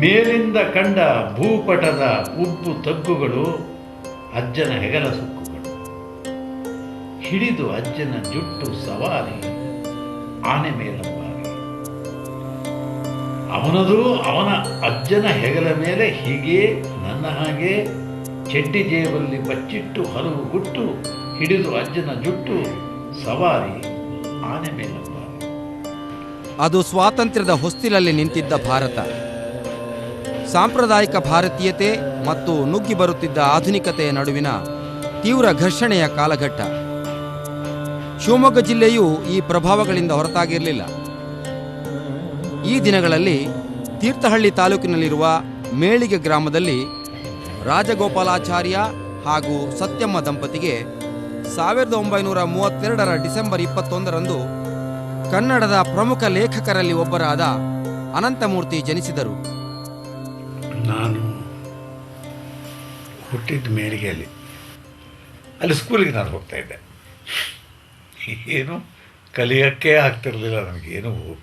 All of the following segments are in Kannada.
ಮೇಲಿಂದ ಕಂಡ ಭೂಪಟದ ಉಬ್ಬು ತಗ್ಗುಗಳು ಅಜ್ಜನ ಹೆಗಲ ಸುಕ್ಕುಗಳು. ಹಿಡಿದು ಅಜ್ಜನ ಜುಟ್ಟು ಸವಾರಿ ಆನೆ ಮೇಲಂಬಾರಿ. ಅವನದು ಅವನ ಅಜ್ಜನ ಹೆಗಲ ಮೇಲೆ ಹೀಗೆ, ನನ್ನ ಹಾಗೆ ಚೆಡ್ಡಿ ಜೇಬಲ್ಲಿ ಬಚ್ಚಿಟ್ಟು ಹಲವು ಗುಟ್ಟು ಹಿಡಿದು ಅಜ್ಜನ ಜುಟ್ಟು ಸವಾರಿ ಆನೆ ಮೇಲಂಬಾರಿ. ಅದು ಸ್ವಾತಂತ್ರ್ಯದ ಹೊಸ್ತಿಲಲ್ಲಿ ನಿಂತಿದ್ದ ಭಾರತ. ಸಾಂಪ್ರದಾಯಿಕ ಭಾರತೀಯತೆ ಮತ್ತು ನುಗ್ಗಿ ಬರುತ್ತಿದ್ದ ಆಧುನಿಕತೆಯ ನಡುವಿನ ತೀವ್ರ ಘರ್ಷಣೆಯ ಕಾಲಘಟ್ಟ. ಶಿವಮೊಗ್ಗ ಜಿಲ್ಲೆಯು ಈ ಪ್ರಭಾವಗಳಿಂದ ಹೊರತಾಗಿರಲಿಲ್ಲ. ಈ ದಿನಗಳಲ್ಲಿ ತೀರ್ಥಹಳ್ಳಿ ತಾಲೂಕಿನಲ್ಲಿರುವ ಮೇಳಿಗೆ ಗ್ರಾಮದಲ್ಲಿ ರಾಜಗೋಪಾಲಾಚಾರ್ಯ ಹಾಗೂ ಸತ್ಯಮ್ಮ ದಂಪತಿಗೆ ಸಾವಿರದ ಒಂಬೈನೂರ ಮೂವತ್ತೆರಡರ ಡಿಸೆಂಬರ್ ಇಪ್ಪತ್ತೊಂದರಂದು ಕನ್ನಡದ ಪ್ರಮುಖ ಲೇಖಕರಲ್ಲಿ ಒಬ್ಬರಾದ ಅನಂತಮೂರ್ತಿ ಜನಿಸಿದರು. ನಾನು ಹುಟ್ಟಿದ ಮೇಳಿಗೆಯಲ್ಲಿ ಅಲ್ಲಿ. ಸ್ಕೂಲಿಗೆ ನಾನು ಹೋಗ್ತಾ ಇದ್ದೆ. ಏನು ಕಲಿಯೋಕ್ಕೆ ಆಗ್ತಿರಲಿಲ್ಲ, ನನಗೇನು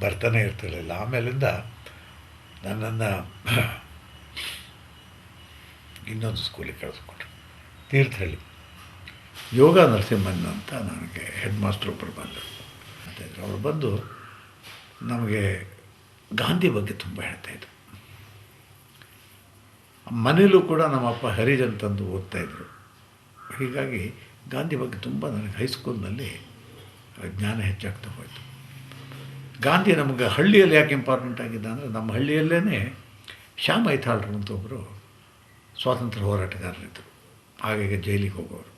ಬರ್ತಾನೆ ಇರ್ತಿರಲಿಲ್ಲ. ಆಮೇಲಿಂದ ನನ್ನನ್ನು ಇನ್ನೊಂದು ಸ್ಕೂಲಿಗೆ ಕಳಿಸ್ಕೊಟ್ರು ತೀರ್ಥಹಳ್ಳಿ. ಯೋಗ ನರಸಿಂಹನ್ ಅಂತ ನನಗೆ ಹೆಡ್ ಮಾಸ್ಟರ್ ಒಬ್ಬರು ಬಂದರು. ಅಂತ ಅವರು ಬಂದು ನಮಗೆ ಗಾಂಧಿ ಬಗ್ಗೆ ತುಂಬ ಹೇಳ್ತಾಯಿದ್ರು ಮನೇಲೂ ಕೂಡ ನಮ್ಮಪ್ಪ ಹರಿಜನ್ ತಂದು ಓದ್ತಾಯಿದ್ರು ಹೀಗಾಗಿ ಗಾಂಧಿ ಬಗ್ಗೆ ತುಂಬ ನನಗೆ ಹೈಸ್ಕೂಲ್ನಲ್ಲಿ ಜ್ಞಾನ ಹೆಚ್ಚಾಗ್ತಾ ಹೋಯಿತು. ಗಾಂಧಿ ನಮಗೆ ಹಳ್ಳಿಯಲ್ಲಿ ಯಾಕೆ ಇಂಪಾರ್ಟೆಂಟ್ ಆಗಿದ್ದ ಅಂದರೆ ನಮ್ಮ ಹಳ್ಳಿಯಲ್ಲೇ ಶ್ಯಾಮ್ ಐತಾಳ್ರು ಅಂತ ಒಬ್ಬರು ಸ್ವಾತಂತ್ರ್ಯ ಹೋರಾಟಗಾರರಿದ್ದರು ಹಾಗಾಗಿ ಜೈಲಿಗೆ ಹೋಗೋರು.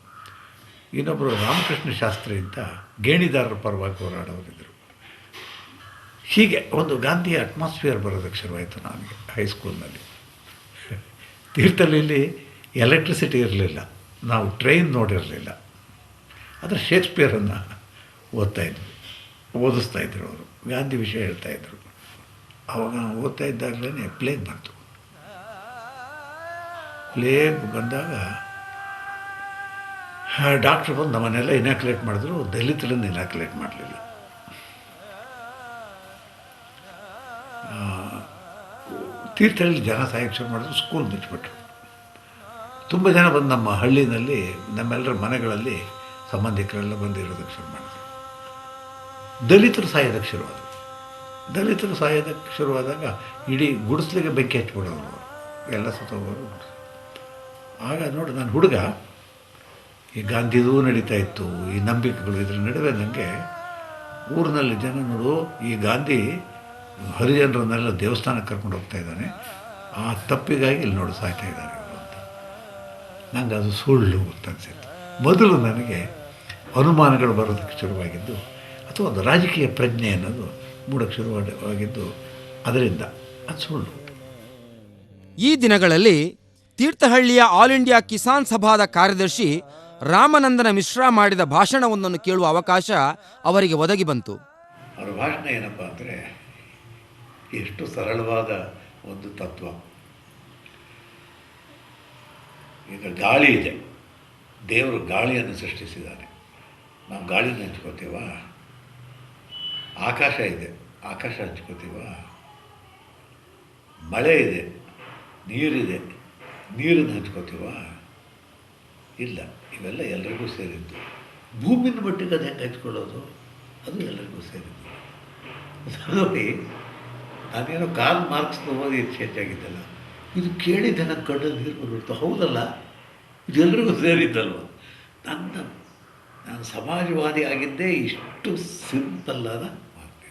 ಇನ್ನೊಬ್ಬರು ರಾಮಕೃಷ್ಣ ಶಾಸ್ತ್ರಿ ಅಂತ ಗೇಣಿದಾರರ ಪರವಾಗಿ ಹೋರಾಡೋರಿದ್ದರು ಹೀಗೆ ಒಂದು ಗಾಂಧಿಯ ಅಟ್ಮಾಸ್ಫಿಯರ್ ಬರೋದಕ್ಕೆ ಶುರುವಾಯಿತು ನನಗೆ ಹೈಸ್ಕೂಲ್ನಲ್ಲಿ ತೀರ್ಥಹಳ್ಳಿಯಲ್ಲಿ ಎಲೆಕ್ಟ್ರಿಸಿಟಿ ಇರಲಿಲ್ಲ. ನಾವು ಟ್ರೈನ್ ನೋಡಿರಲಿಲ್ಲ. ಆದರೆ ಶೇಕ್ಸ್ಪಿಯರನ್ನು ಓದ್ತಾ ಇದ್ವಿ ಓದಿಸ್ತಾ ಇದ್ರು ಅವರು. ಗಾಂಧಿ ವಿಷಯ ಹೇಳ್ತಾಯಿದ್ರು ಅವಾಗ ಓದ್ತಾ ಇದ್ದಾಗಲೇ ಪ್ಲೇಗ್ ಬಂತು. ಪ್ಲೇಗ್ ಬಂದಾಗ ಡಾಕ್ಟ್ರ್ ಬಂದು ನಮ್ಮನ್ನೆಲ್ಲ ಇನಾಕ್ಯುಲೇಟ್ ಮಾಡಿದ್ರು. ದಲಿತರನ್ನು ಇನಾಕ್ಯುಲೇಟ್ ಮಾಡಲಿಲ್ಲ. ತೀರ್ಥಹಳ್ಳಿ ಜನ ಶುರು ಮಾಡಿದ್ರು ಸ್ಕೂಲ್ ಮುಚ್ಚಿಬಿಟ್ರು ತುಂಬ ಜನ ಬಂದು ನಮ್ಮ ಹಳ್ಳಿನಲ್ಲಿ, ನಮ್ಮೆಲ್ಲರ ಮನೆಗಳಲ್ಲಿ ಸಂಬಂಧಿಕರೆಲ್ಲ ಬಂದಿರೋದಕ್ಕೆ ಶುರು ಮಾಡಿದ್ರು. ದಲಿತರು ಸಾಯೋದಕ್ಕೆ ಶುರುವಾದರು. ದಲಿತರು ಸಾಯೋದಕ್ಕೆ ಶುರುವಾದಾಗ ಇಡೀ ಗುಡಿಸ್ಲಿಗೆ ಬೆಂಕಿ ಹಚ್ಬಿಡೋರು ಎಲ್ಲ ಸತ್ತೋಗೋರು. ಆಗ ನೋಡಿ, ನಾನು ಹುಡುಗ, ಈ ಗಾಂಧಿದೂ ನಡೀತಾ ಇತ್ತು, ಈ ನಂಬಿಕೆಗಳು ಇದ್ರ ನಡುವೆ ನನಗೆ ಊರಿನಲ್ಲಿ ಜನ ನೋಡು, ಈ ಗಾಂಧಿ ಹರಿಜನರನ್ನೆಲ್ಲ ದೇವಸ್ಥಾನಕ್ಕೆ ಕರ್ಕೊಂಡು ಹೋಗ್ತಾ ಇದ್ದಾನೆ. ಆ ತಪ್ಪಿಗಾಗಿ ಇಲ್ಲಿ ನೋಡಿ ಸಾಯ್ತಾ ಇದ್ದಾರೆ ಇವರು ಅಂತ. ನಂಗೆ ಅದು ಸುಳ್ಳು ಅಂತ ಅನಿಸಿತ್ತು ಮೊದಲು ನನಗೆ ಅನುಮಾನಗಳು ಬರೋದಕ್ಕೆ ಶುರುವಾಗಿದ್ದು ಅಥವಾ ಒಂದು ರಾಜಕೀಯ ಪ್ರಜ್ಞೆ ಅನ್ನೋದು ಮೂಡಕ್ಕೆ ಶುರುವಾಗಿದ್ದು ಅದರಿಂದ ಅದು ಸುಳ್ಳು. ಈ ದಿನಗಳಲ್ಲಿ ತೀರ್ಥಹಳ್ಳಿಯ ಆಲ್ ಇಂಡಿಯಾ ಕಿಸಾನ್ ಸಭಾದ ಕಾರ್ಯದರ್ಶಿ ರಾಮನಂದನ ಮಿಶ್ರಾ ಮಾಡಿದ ಭಾಷಣವೊಂದನ್ನು ಕೇಳುವ ಅವಕಾಶ ಅವರಿಗೆ ಒದಗಿ ಬಂತು. ಅವರ ಭಾಷಣ ಏನಪ್ಪ ಅಂದರೆ ಎಷ್ಟು ಸರಳವಾದ ಒಂದು ತತ್ವ. ಈಗ ಗಾಳಿ ಇದೆ. ದೇವರು ಗಾಳಿಯನ್ನು ಸೃಷ್ಟಿಸಿದ್ದಾರೆ. ನಾವು ಗಾಳಿನ ಹಂಚ್ಕೋತೀವ ಆಕಾಶ ಇದೆ. ಆಕಾಶ ಹಂಚ್ಕೋತೀವ ಮಳೆ ಇದೆ. ನೀರಿದೆ. ನೀರನ್ನು ಹಂಚ್ಕೋತೀವ ಇಲ್ಲ. ಇವೆಲ್ಲ ಎಲ್ರಿಗೂ ಸೇರಿದ್ದು. ಭೂಮಿನ ಮಟ್ಟಿಗೆ ಅದು ಹೆಂಗೆ ಹಂಚ್ಕೊಳ್ಳೋದು? ಅದು ಎಲ್ರಿಗೂ ಸೇರಿದ್ದು. ನೋಡಿ ನಾನೇನೋ ಕಾಲ್ ಮಾರ್ಕ್ಸ್ ಓದಿ ಹೆಚ್ಚು ಹೆಚ್ಚಾಗಿದ್ದಲ್ಲ. ಇದು ಕೇಳಿದ್ದೆ ನನ್ನ ಕಣ್ಣಲ್ಲಿ ನೀರು ಬಂದ್ಬಿಡ್ತು ಹೌದಲ್ಲ? ಇದೆಲ್ಲರಿಗೂ ಸೇರಿದ್ದಲ್ವ? ನನ್ನ ನಾನು ಸಮಾಜವಾದಿ ಆಗಿದ್ದೇ ಇಷ್ಟು ಸಿಂಪಲ್ ಆದ ಮಾತು.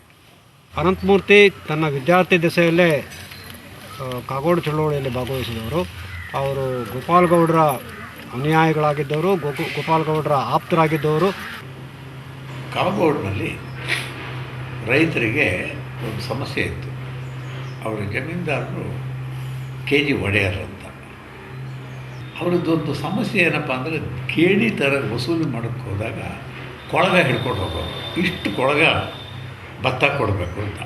ಅನಂತಮೂರ್ತಿ ತನ್ನ ವಿದ್ಯಾರ್ಥಿ ದೆಸೆಯಲ್ಲೇ ಕಾಗೋಡು ಚಳುವಳಿಯಲ್ಲಿ ಭಾಗವಹಿಸಿದವರು. ಅವರು ಗೋಪಾಲಗೌಡರ ಅನುಯಾಯಿಗಳಾಗಿದ್ದವರು ಗೋ ಗೋಪಾಲ್ಗೌಡರ ಆಪ್ತರಾಗಿದ್ದವರು. ಕಾಗೋಡಿನಲ್ಲಿ ರೈತರಿಗೆ ಒಂದು ಸಮಸ್ಯೆ ಇತ್ತು. ಅವರ ಜಮೀನ್ದಾರರು ಕೆ ಜಿ ಒಡೆಯರ್ ಅಂತ. ಅವರದ್ದೊಂದು ಸಮಸ್ಯೆ ಏನಪ್ಪ ಅಂದರೆ ಕೇಳಿ ಥರ ವಸೂಲಿ ಮಾಡೋಕ್ಕೆ ಹೋದಾಗ ಕೊಳಗ ಹಿಡ್ಕೊಂಡು ಹೋಗೋರು. ಇಷ್ಟು ಕೊಳಗ ಭತ್ತ ಕೊಡಬೇಕು ಅಂತ.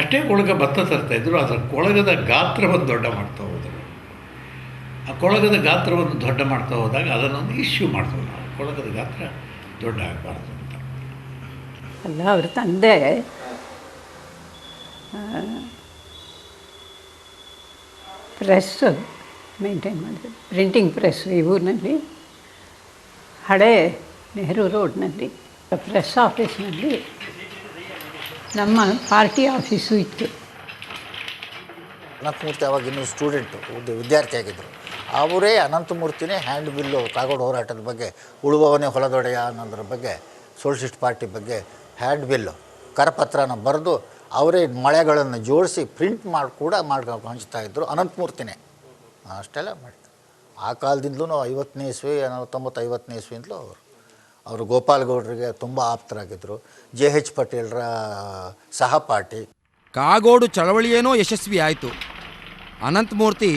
ಅಷ್ಟೇ ಕೊಳಗ ಭತ್ತ ತರ್ತಾಯಿದ್ರು ಅದರ ಕೊಳಗದ ಗಾತ್ರವನ್ನು ದೊಡ್ಡ ಮಾಡ್ತಾ ಹೋದರು. ಆ ಕೊಳಗದ ಗಾತ್ರವನ್ನು ದೊಡ್ಡ ಮಾಡ್ತಾ ಹೋದಾಗ ಅದನ್ನೊಂದು ಇಶ್ಯೂ ಮಾಡ್ತೇವೆ ನಾವು ಕೊಳಗದ ಗಾತ್ರ ದೊಡ್ಡ ಆಗಬಾರ್ದು ಅಂತ. ಅಲ್ಲ, ಅವ್ರ ತಂದೆ ಆ, ಪ್ರೆಸ್ ಮೇಂಟೈನ್ ಮಾಡಿದೆ ಪ್ರಿಂಟಿಂಗ್ ಪ್ರೆಸ್ ಈ ಊರಿನಲ್ಲಿ ಹಳೆ ನೆಹರು ರೋಡ್ನಲ್ಲಿ ಪ್ರೆಸ್ ಆಫೀಸ್ನಲ್ಲಿ ನಮ್ಮ ಪಾರ್ಟಿ ಆಫೀಸು ಇತ್ತು. ಅನಂತಮೂರ್ತಿ ಅವಾಗ ಇನ್ನೂ ಸ್ಟೂಡೆಂಟು ಒಂದು ವಿದ್ಯಾರ್ಥಿ ಆಗಿದ್ದರು ಅವರೇ ಅನಂತಮೂರ್ತಿನೇ ಹ್ಯಾಂಡ್ ಬಿಲ್ಲು ಕಾಗೋಡು ಹೋರಾಟದ ಬಗ್ಗೆ ಉಳುವವನೇ ಹೊಲದೊಡೆಯ ಅನ್ನೋದ್ರ ಬಗ್ಗೆ ಸೋಷಿಸ್ಟ್ ಪಾರ್ಟಿ ಬಗ್ಗೆ ಹ್ಯಾಂಡ್ ಬಿಲ್ಲು ಕರಪತ್ರನ ಬರೆದು ಅವರೇ ಮಳೆಗಳನ್ನು ಜೋಡಿಸಿ ಪ್ರಿಂಟ್ ಮಾಡಿ, ಕೂಡ ಮಾಡ್ಕೊಂಡು ಹಂಚ್ತಾ ಇದ್ದರು ಅನಂತಮೂರ್ತಿನೇ ಅಷ್ಟೆಲ್ಲ ಮಾಡ್ತಾರೆ ಆ ಕಾಲದಿಂದಲೂ ಐವತ್ತನೇ ಇಸ್ವಿ ತೊಂಬತ್ತು ಐವತ್ತನೇ ಇಸ್ವಿಯಿಂದಲೂ ಅವರು. ಅವರು ಗೋಪಾಲ್ ಗೌಡರಿಗೆ ತುಂಬ ಆಪ್ತರಾಗಿದ್ದರು ಜೆ ಎಚ್ ಪಟೇಲ್ರ ಸಹಪಾಠಿ ಕಾಗೋಡು ಚಳವಳಿಯೇನೋ ಯಶಸ್ವಿ ಆಯಿತು. ಅನಂತಮೂರ್ತಿ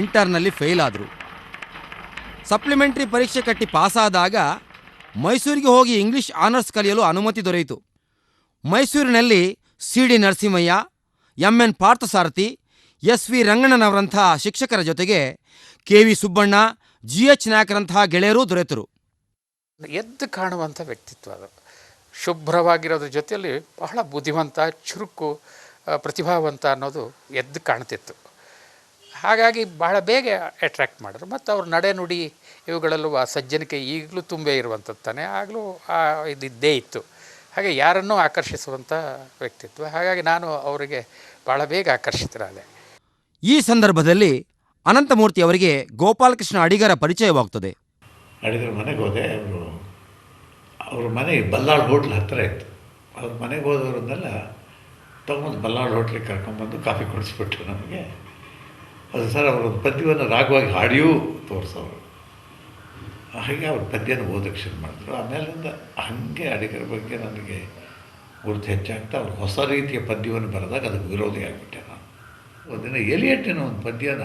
ಇಂಟರ್ನಲ್ಲಿ ಫೇಲ್ ಆದರು. ಸಪ್ಲಿಮೆಂಟ್ರಿ ಪರೀಕ್ಷೆ ಕಟ್ಟಿ ಪಾಸಾದಾಗ ಮೈಸೂರಿಗೆ ಹೋಗಿ ಇಂಗ್ಲಿಷ್ ಆನರ್ಸ್ ಕಲಿಯಲು ಅನುಮತಿ ದೊರೆಯಿತು. ಮೈಸೂರಿನಲ್ಲಿ C D Narasimhaiah, M N Parthasarathi, S V ರಂಗಣ್ಣನವರಂಥ ಶಿಕ್ಷಕರ ಜೊತೆಗೆ K V Subbanna, G H ನಾಯಕರಂತಹ ಗೆಳೆಯರೂ ದೊರೆತರು. ಎದ್ದು ಕಾಣುವಂಥ ವ್ಯಕ್ತಿತ್ವ ಅದು. ಶುಭ್ರವಾಗಿರೋದ್ರ ಜೊತೆಯಲ್ಲಿ ಬಹಳ ಬುದ್ಧಿವಂತ, ಚುರುಕು ಪ್ರತಿಭಾವಂತ ಅನ್ನೋದು ಎದ್ದು ಕಾಣ್ತಿತ್ತು. ಹಾಗಾಗಿ ಬಹಳ ಬೇಗ ಅಟ್ರ್ಯಾಕ್ಟ್ ಮಾಡಿದ್ರು. ಮತ್ತು ಅವ್ರ ನಡೆ ನುಡಿ ಇವುಗಳಲ್ಲೂ ಆ ಸಜ್ಜನಿಕೆ ಈಗಲೂ ತುಂಬೇ ಇರುವಂಥದ್ದು ತಾನೆ. ಆಗಲೂ ಇದ್ದೇ ಇತ್ತು. ಹಾಗೆ ಯಾರನ್ನೂ ಆಕರ್ಷಿಸುವಂಥ ವ್ಯಕ್ತಿತ್ವ. ಹಾಗಾಗಿ ನಾನು ಅವರಿಗೆ ಭಾಳ ಬೇಗ ಆಕರ್ಷಿತರಾದೆ. ಈ ಸಂದರ್ಭದಲ್ಲಿ ಅನಂತಮೂರ್ತಿ ಅವರಿಗೆ ಗೋಪಾಲಕೃಷ್ಣ ಅಡಿಗರ ಪರಿಚಯವಾಗುತ್ತದೆ ಅಡಿಗರ ಮನೆಗೆ ಹೋದೆ ಅವರು ಅವ್ರ ಮನೆ ಬಲ್ಲಾಳ್ ಹೋಟ್ಲ್ ಹತ್ತಿರ ಇತ್ತು. ಅವ್ರ ಮನೆಗೆ ಹೋದವ್ರನ್ನೆಲ್ಲ ತೊಗೊಂಡು ಬಲ್ಲಾಳ್ ಹೋಟ್ಲಿಗೆ ಕರ್ಕೊಂಬಂದು ಕಾಫಿ ಕೊಡಿಸ್ಬಿಟ್ರು ನಮಗೆ. ಅದು ಸರ್ ಅವರೊಂದು ಪದ್ಯವನ್ನು ರಾಗವಾಗಿ ಹಾಡಿಯೂ ತೋರಿಸೋರು. ಹಾಗೆ ಅವ್ರ ಪದ್ಯನ ಓದಕ್ಕೆ ಶುರು ಮಾಡಿದ್ರು ಆಮೇಲಿಂದ ಹಾಗೆ ಅಡಿಗರ ಬಗ್ಗೆ ನನಗೆ ಗುರುತು ಹೆಚ್ಚಾಗ್ತಾ ಅವ್ರು ಹೊಸ ರೀತಿಯ ಪದ್ಯವನ್ನು ಬರೆದಾಗ ಅದಕ್ಕೆ ವಿರೋಧಿ ಆಗಿಬಿಟ್ಟೆ ನಾನು ಒಂದಿನ ಎಲಿಯಟ್ಟಿನ ಒಂದು ಪದ್ಯನ,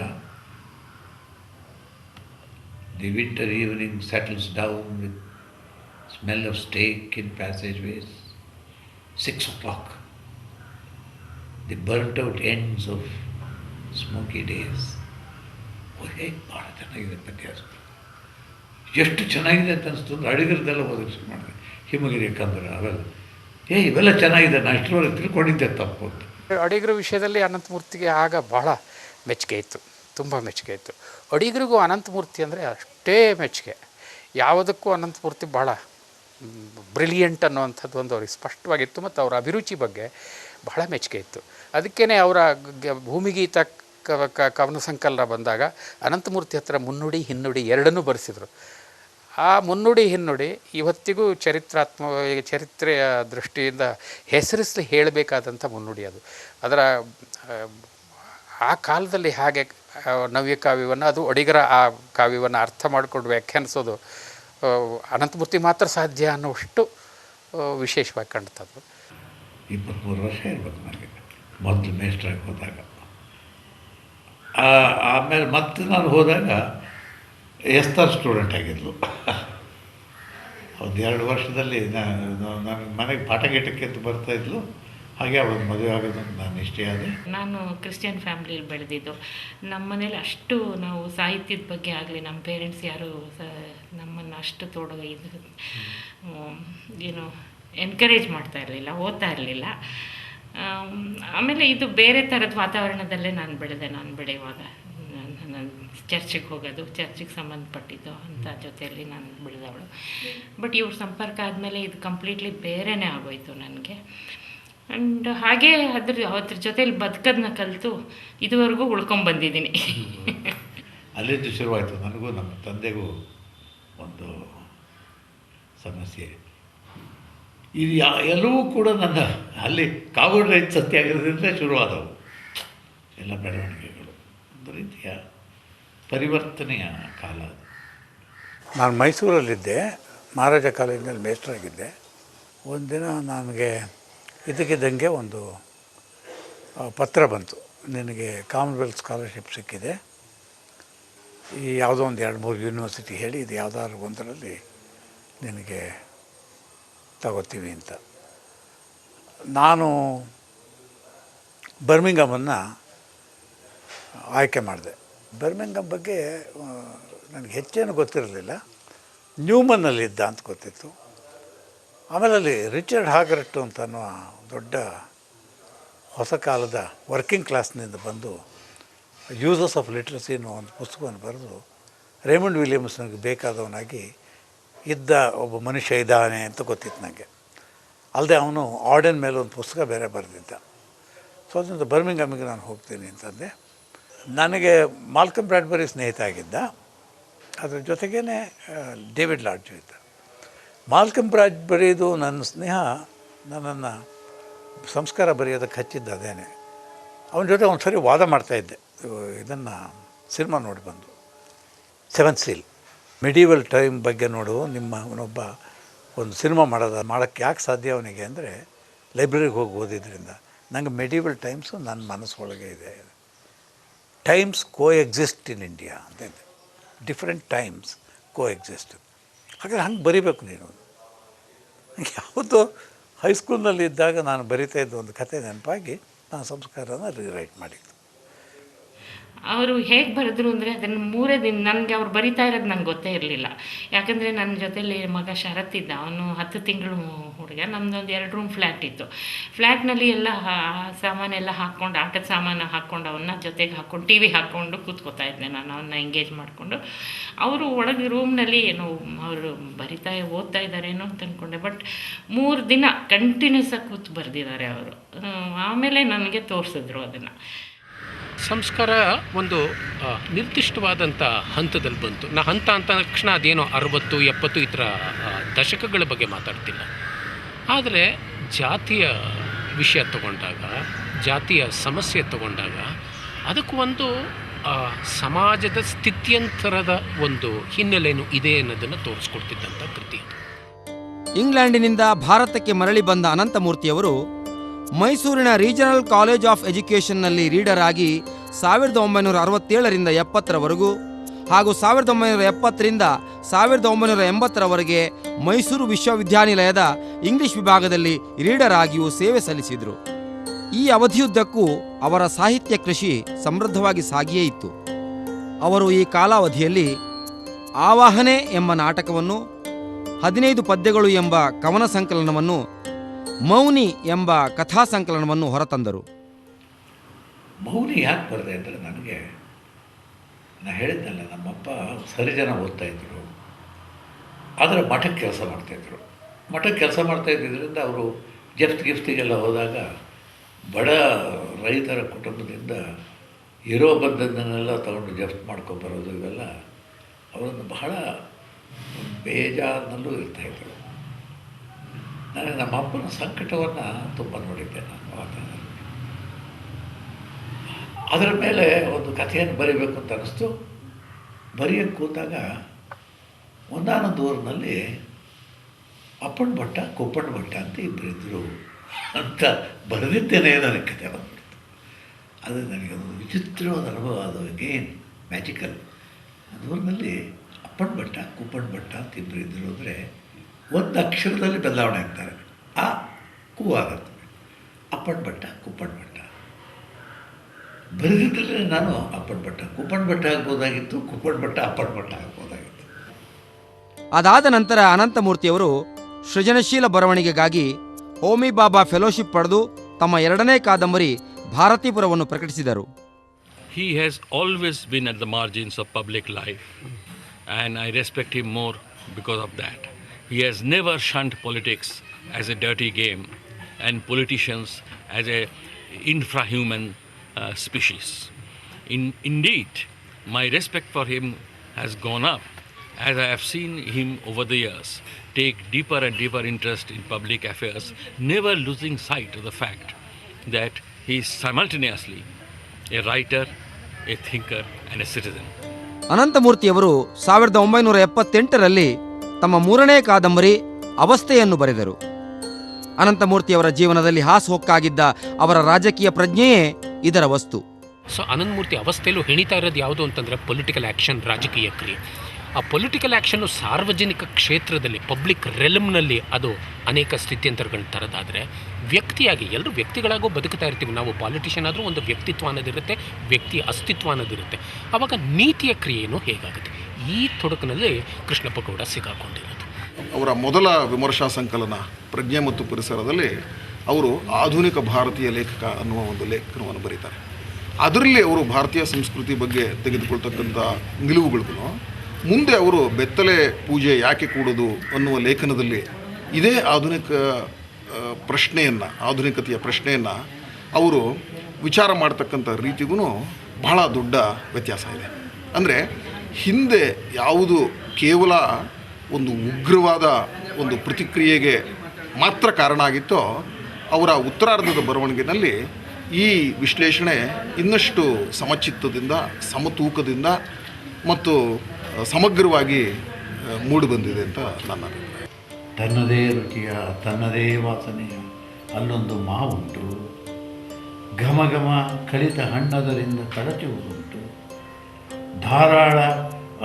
The winter evening settles down with smell of steak in passageways. Six o'clock. The burnt out ends of smoky days. ಓ, ಹೇಗೆ ಭಾಳ ಚೆನ್ನಾಗಿದೆ ಪದ್ಯ ಅದು. ಎಷ್ಟು ಚೆನ್ನಾಗಿದೆ ಅಂತ ಅನಿಸ್ತು ಅಂದ್ರೆ ಅಡಿಗರದೆಲ್ಲ ಒದಗಿಸಿ ಮಾಡಿದೆ. ಹಿಮಗಿರಿ ಕಂದ್ರೆ ಅವೆಲ್ಲ. ಏ, ಇವೆಲ್ಲ ಚೆನ್ನಾಗಿದೆ ನಾನು ಇಷ್ಟರವರೆಗೆ ತಿಳ್ಕೊಂಡಿದ್ದೆ ತಪ್ಪು ಅಂತ. ಅಡಿಗರ ವಿಷಯದಲ್ಲಿ ಅನಂತಮೂರ್ತಿಗೆ ಆಗ ಬಹಳ ಮೆಚ್ಚುಗೆ ಇತ್ತು, ತುಂಬ ಮೆಚ್ಚುಗೆ ಇತ್ತು. ಅಡಿಗರಿಗೂ ಅನಂತಮೂರ್ತಿ ಅಂದರೆ ಅಷ್ಟೇ ಮೆಚ್ಚುಗೆ. ಯಾವುದಕ್ಕೂ ಅನಂತಮೂರ್ತಿ ಭಾಳ ಬ್ರಿಲಿಯಂಟ್ ಅನ್ನುವಂಥದ್ದು ಒಂದು ಅವ್ರಿಗೆ ಸ್ಪಷ್ಟವಾಗಿತ್ತು ಮತ್ತು ಅವರ ಅಭಿರುಚಿ ಬಗ್ಗೆ ಬಹಳ ಮೆಚ್ಚುಗೆ ಇತ್ತು. ಅದಕ್ಕೇ ಅವರ ಭೂಮಿಗೀತ ಕವನ ಸಂಕಲನ ಬಂದಾಗ ಅನಂತಮೂರ್ತಿ ಹತ್ರ ಮುನ್ನುಡಿ, ಹಿನ್ನುಡಿ ಎರಡನ್ನೂ ಬರೆಸಿದರು. ಆ ಮುನ್ನುಡಿ ಹಿನ್ನುಡಿ ಇವತ್ತಿಗೂ ಚರಿತ್ರಾತ್ಮ ಚರಿತ್ರೆಯ ದೃಷ್ಟಿಯಿಂದ ಹೆಸರಿಸಲಿ ಹೇಳಬೇಕಾದಂಥ ಮುನ್ನುಡಿ ಅದು. ಅದರ ಆ, ಕಾಲದಲ್ಲಿ ಹಾಗೆ ನವ್ಯ ಕಾವ್ಯವನ್ನು ಅದು ಒಡಿಗರ ಆ ಕಾವ್ಯವನ್ನು ಅರ್ಥ ಮಾಡಿಕೊಂಡು ವ್ಯಾಖ್ಯಾನಿಸೋದು ಅನಂತಮೂರ್ತಿ ಮಾತ್ರ ಸಾಧ್ಯ ಅನ್ನೋಷ್ಟು ವಿಶೇಷವಾಗಿ ಕಾಣ್ತದ್ದು ಇಪ್ಪತ್ತ್ಮೂರು ವರ್ಷ ಇರ್ಬೇಕು ನನಗೆ. ಮೊದಲು ಮೇಸ್ಟ್ರಾಗಿ ಹೋದಾಗ. ಆಮೇಲೆ ಮತ್ತೆ ನಾನು ಹೋದಾಗ ಎಸ್ತಾರ್ ಸ್ಟೂಡೆಂಟ್ ಆಗಿದ್ಲು. ಒಂದು ಎರಡು ವರ್ಷದಲ್ಲಿ ನನಗೆ ಮನೆಗೆ ಪಾಠ ಗೀಟಕ್ಕೆ ಅಂತ ಬರ್ತಾಯಿದ್ಲು ಹಾಗೆ ಅವಳು ಮದುವೆ ಆಗೋದು ನಾನು ಇಷ್ಟೇ ಆದೆ. ನಾನು ಕ್ರಿಶ್ಚಿಯನ್ ಫ್ಯಾಮ್ಲಿಯಲ್ಲಿ ಬೆಳೆದಿದ್ದು. ನಮ್ಮ ಮನೇಲಿ ಅಷ್ಟು ನಾವು ಸಾಹಿತ್ಯದ ಬಗ್ಗೆ ಆಗಲಿ ನಮ್ಮ ಪೇರೆಂಟ್ಸ್ ಯಾರು ನಮ್ಮನ್ನು ಅಷ್ಟು ತೋಡೋ ಇದು ಏನು ಎನ್ಕರೇಜ್ ಮಾಡ್ತಾ ಇರಲಿಲ್ಲ, ಓದ್ತಾ ಇರಲಿಲ್ಲ. ಆಮೇಲೆ ಇದು ಬೇರೆ ಥರದ ವಾತಾವರಣದಲ್ಲೇ ನಾನು ಬೆಳೆದೆ, ನಾನು ಬೆಳೆಯುವಾಗ. ಚರ್ಚಿಗೆ ಹೋಗೋದು, ಚರ್ಚಿಗೆ ಸಂಬಂಧಪಟ್ಟಿದ್ದು ಅಂತ ಜೊತೆಯಲ್ಲಿ ನಾನು ಬೆಳೆದವಳು ಬಟ್ ಇವ್ರ ಸಂಪರ್ಕ ಆದಮೇಲೆ ಇದು ಕಂಪ್ಲೀಟ್ಲಿ ಬೇರೆನೇ ಆಗೋಯ್ತು ನನಗೆ. ಆ್ಯಂಡ್ ಹಾಗೆ ಅದ್ರ ಅದ್ರ ಜೊತೆಲಿ ಬದುಕೋದನ್ನ ಕಲಿತು ಇದುವರೆಗೂ ಉಳ್ಕೊಂಬಂದಿದ್ದೀನಿ. ಅಲ್ಲಿದ್ದು ಶುರುವಾಯಿತು. ನನಗೂ ನಮ್ಮ ತಂದೆಗೂ ಒಂದು ಸಮಸ್ಯೆ. ಇದು ಯಾ, ಎಲ್ಲವೂ ಕೂಡ ನನ್ನ ಅಲ್ಲಿ ಕಾಗೋಡು ರೈತ ಸತ್ಯಾಗ್ರಹದಿಂದ ಶುರುವಾದವು. ಎಲ್ಲ ಬೆಳವಣಿಗೆಗಳು. ಒಂದು ರೀತಿಯ ಪರಿವರ್ತನೆಯ ಕಾಲ ನಾನು ಮೈಸೂರಲ್ಲಿದ್ದೆ, ಮಹಾರಾಜ ಕಾಲೇಜಿನಲ್ಲಿ ಮೇಸ್ಟ್ರಾಗಿದ್ದೆ ಒಂದಿನ ನನಗೆ ಇದಕ್ಕಿದ್ದಂಗೆ ಒಂದು ಪತ್ರ ಬಂತು. ನಿನಗೆ ಕಾಮನ್ವೆಲ್ತ್ ಸ್ಕಾಲರ್ಶಿಪ್ ಸಿಕ್ಕಿದೆ. ಈ ಯಾವುದೋ ಒಂದು ಎರಡು ಮೂರು ಯೂನಿವರ್ಸಿಟಿ ಹೇಳಿ, ಇದು ಯಾವುದಾದ್ರು ಒಂದರಲ್ಲಿ ನಿನಗೆ ತಗೋತೀವಿ ಅಂತ. ನಾನು ಬರ್ಮಿಂಗಮನ್ನು ಆಯ್ಕೆ ಮಾಡಿದೆ. ಬರ್ಮಿಂಗಮ್ ಬಗ್ಗೆ ನನಗೆ ಹೆಚ್ಚೇನು ಗೊತ್ತಿರಲಿಲ್ಲ. ನ್ಯೂಮನ್ನಲ್ಲಿದ್ದ ಅಂತ ಗೊತ್ತಿತ್ತು. ಆಮೇಲೆ ಅಲ್ಲಿ ರಿಚರ್ಡ್ ಹಾಗರಟ್ಟು ಅಂತ ಅನ್ನುವ ದೊಡ್ಡ ಹೊಸ ಕಾಲದ ವರ್ಕಿಂಗ್ ಕ್ಲಾಸ್ನಿಂದ ಬಂದು ಯೂಸಸ್ ಆಫ್ ಲಿಟ್ರಸಿ ಅನ್ನೋ ಒಂದು ಪುಸ್ತಕವನ್ನು ಬರೆದು ರೇಮಂಡ್ ವಿಲಿಯಮ್ಸ್ನಿಗೆ ಬೇಕಾದವನಾಗಿ ಇದ್ದ ಒಬ್ಬ ಮನುಷ್ಯ ಇದ್ದಾನೆ ಅಂತ ಗೊತ್ತಿತ್ತು ನನಗೆ. ಅಲ್ಲದೆ ಅವನು ಆರ್ಡನ್ ಮೇಲೆ ಒಂದು ಪುಸ್ತಕ ಬೇರೆ ಬರೆದಿದ್ದ. ಸೊ, ಅದರಿಂದ ಬರ್ಮಿಂಗಮಿಗೆ ನಾನು ಹೋಗ್ತೀನಿ ಅಂತಂದೆ. ನನಗೆ ಮಾಲ್ಕಮ್ ಬ್ರಾಡ್ಬರಿ ಸ್ನೇಹಿತ ಆಗಿದ್ದ ಅದ್ರ ಜೊತೆಗೇ ಡೇವಿಡ್ ಲಾಡ್ಜು ಇದ್ದ. ಮಾಲ್ಕಮ್ ಬ್ರಾಡ್ಬರಿದು ನನ್ನ ಸ್ನೇಹ, ನನ್ನನ್ನು ಸಂಸ್ಕಾರ ಬರೆಯೋದಕ್ಕೆ ಹಚ್ಚಿದ್ದ ಅದೇನೆ. ಅವನ ಜೊತೆ ಒಂದು ಸರಿ ವಾದ ಮಾಡ್ತಾಯಿದ್ದೆ ಇದನ್ನು ಸಿನಿಮಾ ನೋಡಿ ಬಂದು. Seven seal. ಮಿಡೀವಲ್ ಟೈಮ್ ಬಗ್ಗೆ ನೋಡು, ನಿಮ್ಮ ಅವನೊಬ್ಬ ಒಂದು ಸಿನಿಮಾ ಮಾಡೋದ, ಮಾಡೋಕ್ಕೆ ಯಾಕೆ ಸಾಧ್ಯ ಅವನಿಗೆ ಅಂದರೆ, ಲೈಬ್ರರಿಗೆ ಹೋಗಿ ಓದಿದ್ರಿಂದ. ನಂಗೆ ಮೆಡಿವಲ್ ಟೈಮ್ಸು ನನ್ನ ಮನಸ್ಸೊಳಗೆ ಇದೆ. Times coexist in India ಅಂತ ಇದೆ ಡಿಫ್ರೆಂಟ್ ಟೈಮ್ಸ್ ಕೋ ಎಕ್ಸಿಸ್ಟ್ ಹಾಗಾದ್ರೆ ಹಂಗೆ ಬರಿಬೇಕು ನೀನು. ಯಾವುದೋ ಹೈಸ್ಕೂಲ್ನಲ್ಲಿ ಇದ್ದಾಗ ನಾನು ಬರಿತಾ ಇದ್ದ ಒಂದು ಕತೆ ನೆನಪಾಗಿ ನಾನು ಸಂಸ್ಕಾರನ ರೀರೈಟ್ ಮಾಡಿದ್ದು. ಅವರು ಹೇಗೆ ಬರೆದ್ರು ಅಂದರೆ ಅದನ್ನು ಮೂರೇ ದಿನ, ನನಗೆ ಅವ್ರು ಬರಿತಾ ಇರೋದು ನಂಗೆ ಗೊತ್ತೇ ಇರಲಿಲ್ಲ. ಯಾಕಂದರೆ ನನ್ನ ಜೊತೆಲಿ ಮಗ ಶರತ್ ಇದ್ದ, ಅವನು ಹತ್ತು ತಿಂಗಳು ಹುಡುಗ ನಮ್ಮದೊಂದು ಎರಡು ರೂಮ್ ಫ್ಲ್ಯಾಟ್ ಇತ್ತು. ಫ್ಲ್ಯಾಟ್ನಲ್ಲಿ ಎಲ್ಲ ಸಾಮಾನೆಲ್ಲ ಹಾಕ್ಕೊಂಡು, ಆಟದ ಸಾಮಾನು ಹಾಕ್ಕೊಂಡು ಅವನ್ನ ಜೊತೆಗೆ ಹಾಕ್ಕೊಂಡು, ಟಿ ವಿ ಹಾಕ್ಕೊಂಡು ಕೂತ್ಕೋತಾ ಇದ್ದೆ ನಾನು ಅವನ್ನ ಎಂಗೇಜ್ ಮಾಡಿಕೊಂಡು. ಅವರು ಒಳಗೆ ರೂಮ್ನಲ್ಲಿ ಏನೋ ಅವರು ಬರಿತಾ ಓದ್ತಾ ಇದ್ದಾರೇನೋ ಅಂತ ಅಂದ್ಕೊಂಡೆ ಬಟ್ ಮೂರು ದಿನ ಕಂಟಿನ್ಯೂಸ್ ಆಗಿ ಕೂತು ಬರೆದಿದ್ದಾರೆ ಅವರು. ಆಮೇಲೆ ನನಗೆ ತೋರಿಸಿದ್ರು ಅದನ್ನು. ಸಂಸ್ಕಾರ ಒಂದು ನಿರ್ದಿಷ್ಟವಾದಂಥ ಹಂತದಲ್ಲಿ ಬಂತು. ನಾ ಹಂತ ಅಂತ ತಕ್ಷಣ ಅದೇನೋ ಅರವತ್ತು, ಎಪ್ಪತ್ತು ಈ ಥರ ದಶಕಗಳ ಬಗ್ಗೆ ಮಾತಾಡ್ತಿಲ್ಲ. ಆದರೆ ಜಾತಿಯ ವಿಷಯ ತಗೊಂಡಾಗ, ಜಾತಿಯ ಸಮಸ್ಯೆ ತಗೊಂಡಾಗ, ಅದಕ್ಕೂ ಒಂದು ಸಮಾಜದ ಸ್ಥಿತ್ಯಂತರದ ಒಂದು ಹಿನ್ನೆಲೆಯೂ ಇದೆ ಅನ್ನೋದನ್ನು ತೋರಿಸ್ಕೊಡ್ತಿದ್ದಂಥ ಕೃತಿ ಇಂಗ್ಲೆಂಡಿನಿಂದ ಭಾರತಕ್ಕೆ ಮರಳಿ ಬಂದ ಅನಂತಮೂರ್ತಿಯವರು ಮೈಸೂರಿನ ರೀಜನಲ್ ಕಾಲೇಜ್ ಆಫ್ ಎಜುಕೇಷನ್ನಲ್ಲಿ ರೀಡರ್ ಆಗಿ ಸಾವಿರದ ಒಂಬೈನೂರ ಅರವತ್ತೇಳರಿಂದ ಎಪ್ಪತ್ತರವರೆಗೂ ಹಾಗೂ ಸಾವಿರದ ಒಂಬೈನೂರ ಎಪ್ಪತ್ತರಿಂದ ಸಾವಿರದ ಒಂಬೈನೂರ ಎಂಬತ್ತರವರೆಗೆ ಮೈಸೂರು ವಿಶ್ವವಿದ್ಯಾನಿಲಯದ ಇಂಗ್ಲಿಷ್ ವಿಭಾಗದಲ್ಲಿ ರೀಡರ್ ಆಗಿಯೂ ಸೇವೆ ಸಲ್ಲಿಸಿದರು. ಈ ಅವಧಿಯುದ್ದಕ್ಕೂ ಅವರ ಸಾಹಿತ್ಯ ಕೃಷಿ ಸಮೃದ್ಧವಾಗಿ ಸಾಗಿಯೇ ಇತ್ತು. ಅವರು ಈ ಕಾಲಾವಧಿಯಲ್ಲಿ ಆವಾಹನೆ ಎಂಬ ನಾಟಕವನ್ನು, ಹದಿನೈದು ಪದ್ಯಗಳು ಎಂಬ ಕವನ ಸಂಕಲನವನ್ನು ಮೌನಿ ಎಂಬ ಕಥಾ ಸಂಕಲನವನ್ನು ಹೊರತಂದರು. ಮೌನಿ ಯಾಕೆ ಬರದೆ ಅಂದರೆ ನನಗೆ? ನಾನು ಹೇಳಿದ್ನಲ್ಲ ನಮ್ಮಪ್ಪ ಸರಿ ಜನ ಓದ್ತಾ ಇದ್ದರು ಆದರೆ ಮಠಕ್ಕೆ ಕೆಲಸ ಮಾಡ್ತಾಯಿದ್ರು ಮಠಕ್ಕೆ ಕೆಲಸ ಮಾಡ್ತಾ ಇದ್ದಿದ್ದರಿಂದ ಅವರು ಜಫ್ತ್ ಗಿಫ್ಟಿಗೆಲ್ಲ ಹೋದಾಗ ಬಡ ರೈತರ ಕುಟುಂಬದಿಂದ ಇರೋ ಬಂದದ್ದನ್ನೆಲ್ಲ ತಗೊಂಡು ಮಾಡ್ಕೊಂಡು ಮಾಡ್ಕೊಬರೋದು ಇವೆಲ್ಲ ಅವರನ್ನು ಬಹಳ ಬೇಜಾರಿನಲ್ಲೂ ಇರ್ತಾಯಿದ್ರು ನನಗೆ ನಮ್ಮ ಅಪ್ಪನ ಸಂಕಟವನ್ನು ತುಂಬ ನೋಡಿದ್ದೆ ನಾನು ಅದರ ಮೇಲೆ ಒಂದು ಕಥೆಯನ್ನು ಬರೀಬೇಕು ಅಂತ ಅನ್ನಿಸ್ತು ಬರೆಯೋಕ್ಕೆ ಕೂತಾಗ ಒಂದಾನೊಂದು ಊರಿನಲ್ಲಿ ಅಪ್ಪಣ್ಣ ಭಟ್ಟ ಕೊಪ್ಪಣ್ಣ ಭಟ್ಟ ಅಂತ ಇಬ್ಬರಿದ್ದರು ಅಂತ ಬರೆದಿದ್ದೇನೆ ನನಗೆ ಕಥೆ ಬಂದ್ಬಿಡ್ತು. ಅದು ನನಗೆ ಒಂದು ವಿಚಿತ್ರವಾದ ಅನುಭವ ಅದು ಅಗೇನ್ ಮ್ಯಾಜಿಕಲ್ ಅದೂರಿನಲ್ಲಿ ಅಪ್ಪಣ್ ಭಟ್ಟ ಕುಪ್ಪಣ್ಣ ಭಟ್ಟ ಅಂತ ಇಬ್ಬರಿದ್ದರು ಅಂದರೆ ಒಂದು ಅಕ್ಷರದಲ್ಲಿ ಬದಲಾವಣೆ ಆಗ್ತಾರೆ. ಆ ಕೂ ಆಗುತ್ತೆ. ಅಪ್ಪಣ್ ಭಟ್ಟ ಕುಪ್ಪಣ್ ಭಟ್ಟ ಬರೆದಿದ್ದರೆ ನಾನು ಅಪ್ಪಣ್ ಭಟ್ಟ ಕುಪ್ಪಣ್ ಭಟ್ಟ ಆಗ್ಬೋದಾಗಿತ್ತು ಕುಪ್ಪಣ್ ಭಟ್ಟ ಅಪ್ಪಣ್ ಭಟ್ಟ ಆಗ್ಬೋದಾಗಿತ್ತು. ಅದಾದ ನಂತರ ಅನಂತಮೂರ್ತಿಯವರು ಸೃಜನಶೀಲ ಬರವಣಿಗೆಗಾಗಿ ಹೋಮಿ ಬಾಬಾ ಫೆಲೋಶಿಪ್ ಪಡೆದು ತಮ್ಮ ಎರಡನೇ ಕಾದಂಬರಿ ಭಾರತೀಪುರವನ್ನು ಪ್ರಕಟಿಸಿದರು. He has always been at the margins of public life, and I respect him more because of that. He has never shunned politics as a dirty game and politicians as a infrahuman uh, species. In, indeed, my respect for him has gone up as I have seen him over the years take deeper and deeper interest in public affairs, never losing sight of the fact that he is simultaneously a writer, a thinker, and a citizen. ಅನಂತಮೂರ್ತಿಯವರು ಸಾವಿರದ ಒಂಬೈನೂರ ಎಪ್ಪತ್ತೆಂಟರಲ್ಲಿ ತಮ್ಮ ಮೂರನೇ ಕಾದಂಬರಿ ಅವಸ್ಥೆಯನ್ನು ಬರೆದರು. ಅನಂತಮೂರ್ತಿಯವರ ಜೀವನದಲ್ಲಿ ಹಾಸುಹೊಕ್ಕಾಗಿದ್ದ ಅವರ ರಾಜಕೀಯ ಪ್ರಜ್ಞೆಯೇ ಇದರ ವಸ್ತು. ಸೊ ಅನಂತಮೂರ್ತಿ ಅವಸ್ಥೆಯಲ್ಲೂ ಹೆಣಿತಾ ಇರೋದು ಯಾವುದು ಅಂತಂದರೆ ಪೊಲಿಟಿಕಲ್ ಆ್ಯಕ್ಷನ್ ರಾಜಕೀಯ ಕ್ರಿಯೆ. ಆ ಪೊಲಿಟಿಕಲ್ ಆ್ಯಕ್ಷನ್ನು ಸಾರ್ವಜನಿಕ ಕ್ಷೇತ್ರದಲ್ಲಿ ಪಬ್ಲಿಕ್ ರೆಲಮ್ನಲ್ಲಿ ಅದು ಅನೇಕ ಸ್ಥಿತ್ಯಂತರಗಳನ್ನ ತರೋದಾದರೆ, ವ್ಯಕ್ತಿಯಾಗಿ ಎಲ್ಲರೂ ವ್ಯಕ್ತಿಗಳಾಗೂ ಬದುಕ್ತಾ ಇರ್ತೀವಿ. ನಾವು ಪಾಲಿಟಿಷಿಯನ್ ಆದರೂ ಒಂದು ವ್ಯಕ್ತಿತ್ವ ಅನ್ನೋದಿರುತ್ತೆ, ವ್ಯಕ್ತಿಯ ಅಸ್ತಿತ್ವ ಅನ್ನೋದಿರುತ್ತೆ. ಆವಾಗ ನೀತಿಯ ಕ್ರಿಯೆಯೂ ಹೇಗಾಗುತ್ತೆ? ಈ ತೊಡಕಿನಲ್ಲಿ ಕೃಷ್ಣಪ್ಪ ಗೌಡ ಸಿಗಾಕೊಂಡಿರೋದು ಅವರ ಮೊದಲ ವಿಮರ್ಶಾ ಸಂಕಲನ ಪ್ರಜ್ಞೆ ಮತ್ತು ಪರಿಸರದಲ್ಲಿ ಅವರು ಆಧುನಿಕ ಭಾರತೀಯ ಲೇಖಕ ಅನ್ನುವ ಒಂದು ಲೇಖನವನ್ನು ಬರೀತಾರೆ. ಅದರಲ್ಲಿ ಅವರು ಭಾರತೀಯ ಸಂಸ್ಕೃತಿ ಬಗ್ಗೆ ತೆಗೆದುಕೊಳ್ತಕ್ಕಂಥ ನಿಲುವುಗಳಿಗೂ ಮುಂದೆ ಅವರು ಬೆತ್ತಲೆ ಪೂಜೆ ಯಾಕೆ ಕೂಡೋದು ಅನ್ನುವ ಲೇಖನದಲ್ಲಿ ಇದೇ ಆಧುನಿಕ ಪ್ರಶ್ನೆಯನ್ನು, ಆಧುನಿಕತೆಯ ಪ್ರಶ್ನೆಯನ್ನು ಅವರು ವಿಚಾರ ಮಾಡ್ತಕ್ಕಂಥ ರೀತಿಗೂ ಬಹಳ ದೊಡ್ಡ ವ್ಯತ್ಯಾಸ ಇದೆ. ಅಂದರೆ ಹಿಂದೆ ಯಾವುದು ಕೇವಲ ಒಂದು ಉಗ್ರವಾದ ಒಂದು ಪ್ರತಿಕ್ರಿಯೆಗೆ ಮಾತ್ರ ಕಾರಣ ಆಗಿತ್ತೋ, ಅವರ ಉತ್ತರಾರ್ಧದ ಬರವಣಿಗೆನಲ್ಲಿ ಈ ವಿಶ್ಲೇಷಣೆ ಇನ್ನಷ್ಟು ಸಮಚಿತ್ತದಿಂದ, ಸಮತೂಕದಿಂದ ಮತ್ತು ಸಮಗ್ರವಾಗಿ ಮೂಡಿಬಂದಿದೆ ಅಂತ ನನ್ನ ಅಭಿಪ್ರಾಯ. ತನ್ನದೇ ರುಚಿಯ, ತನ್ನದೇ ವಾಸನೆಯ ಅಲ್ಲೊಂದು ಮಾವುಂಟು. ಘಮ ಘಮ ಕಳಿತ ಹಣ್ಣದರಿಂದ ಕಳಚುವುದುಂಟು ಧಾರಾಳ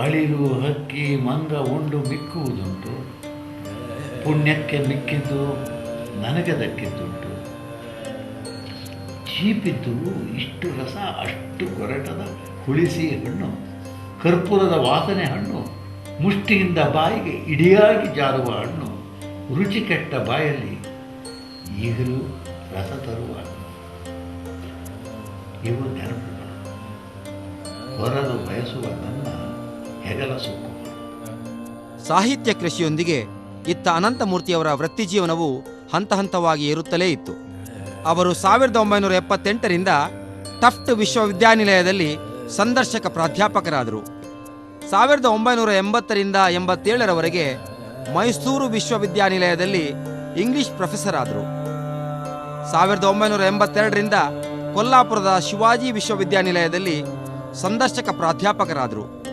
ಅಳಿಲು ಹಕ್ಕಿ ಮಂಗ ಉಂಡು ಮಿಕ್ಕುವುದುಂಟು. ಪುಣ್ಯಕ್ಕೆ ಮಿಕ್ಕಿದ್ದು, ನನಗೆ ದಕ್ಕಿದ್ದುಂಟು. ಚೀಪಿದ್ದು ಇಷ್ಟು ರಸ, ಅಷ್ಟು ಕೊರಟದ ಹುಳಿಸಿ ಹಣ್ಣು, ಕರ್ಪೂರದ ವಾಸನೆ ಹಣ್ಣು, ಮುಷ್ಟಿಯಿಂದ ಬಾಯಿಗೆ ಇಡಿಯಾಗಿ ಜಾರುವ ಹಣ್ಣು, ರುಚಿ ಕೆಟ್ಟ ಬಾಯಲ್ಲಿ ಈಗಲೂ ರಸ ತರುವ ಇವು ನೆನಪುಗಳು ಹೊರಲು ಬಯಸುವ ನನ್ನ ಹೆಗಲ ಸುಕ್ಕು ಸಾಹಿತ್ಯ ಕೃಷಿಯೊಂದಿಗೆ ಇತ್ತ ಅನಂತಮೂರ್ತಿಯವರ ವೃತ್ತಿ ಜೀವನವು ಹಂತ ಹಂತವಾಗಿ ಏರುತ್ತಲೇ ಇತ್ತು. ಅವರು ಸಾವಿರದ ಒಂಬೈನೂರ ಎಪ್ಪತ್ತೆಂಟರಿಂದ ಟಫ್ಟ್ ವಿಶ್ವವಿದ್ಯಾನಿಲಯದಲ್ಲಿ ಸಂದರ್ಶಕ ಪ್ರಾಧ್ಯಾಪಕರಾದರು. ಸಾವಿರದ ಒಂಬೈನೂರ ಎಂಬತ್ತರಿಂದ ಎಂಬತ್ತೇಳರವರೆಗೆ ಮೈಸೂರು ವಿಶ್ವವಿದ್ಯಾನಿಲಯದಲ್ಲಿ ಇಂಗ್ಲಿಷ್ ಪ್ರೊಫೆಸರ್ ಆದರು ಸಾವಿರದ ಒಂಬೈನೂರ ಎಂಬತ್ತೆರಡರಿಂದ ಕೊಲ್ಲಾಪುರದ ಶಿವಾಜಿ ವಿಶ್ವವಿದ್ಯಾನಿಲಯದಲ್ಲಿ ಸಂದರ್ಶಕ ಪ್ರಾಧ್ಯಾಪಕರಾದರು.